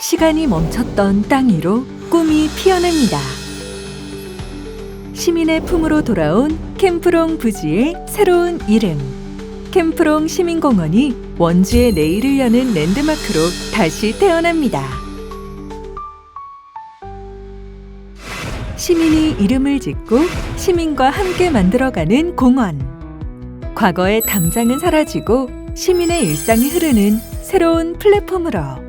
시간이 멈췄던 땅 위로 꿈이 피어납니다. 시민의 품으로 돌아온 캠프롱 부지의 새로운 이름. 캠프롱 시민공원이 원주의 내일을 여는 랜드마크로 다시 태어납니다. 시민이 이름을 짓고 시민과 함께 만들어가는 공원. 과거의 담장은 사라지고 시민의 일상이 흐르는 새로운 플랫폼으로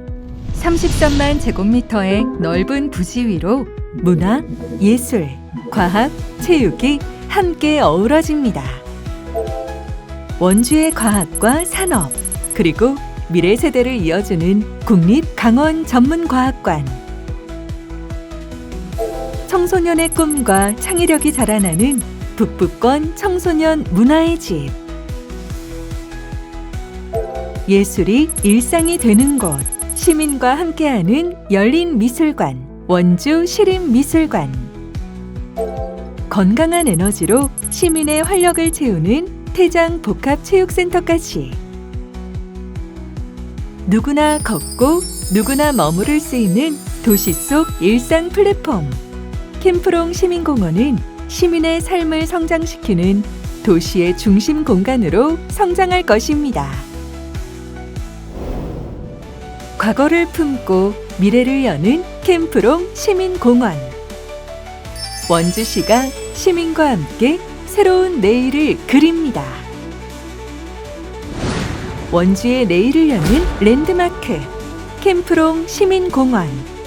33만 제곱미터의 넓은 부지 위로 문화, 예술, 과학, 체육이 함께 어우러집니다. 원주의 과학과 산업, 그리고 미래 세대를 이어주는 국립 강원 전문과학관. 청소년의 꿈과 창의력이 자라나는 북부권 청소년 문화의 집. 예술이 일상이 되는 곳. 시민과 함께하는 열린 미술관. 원주 시립미술관. 건강한 에너지로 시민의 활력을 채우는 태장 복합체육센터까지. 누구나 걷고 누구나 머무를 수 있는 도시 속 일상 플랫폼. 캠프롱 시민공원은 시민의 삶을 성장시키는 도시의 중심 공간으로 성장할 것입니다. 과거를 품고 미래를 여는 캠프롱 시민공원. 원주시가 시민과 함께 새로운 내일을 그립니다. 원주의 내일을 여는 랜드마크 캠프롱 시민공원.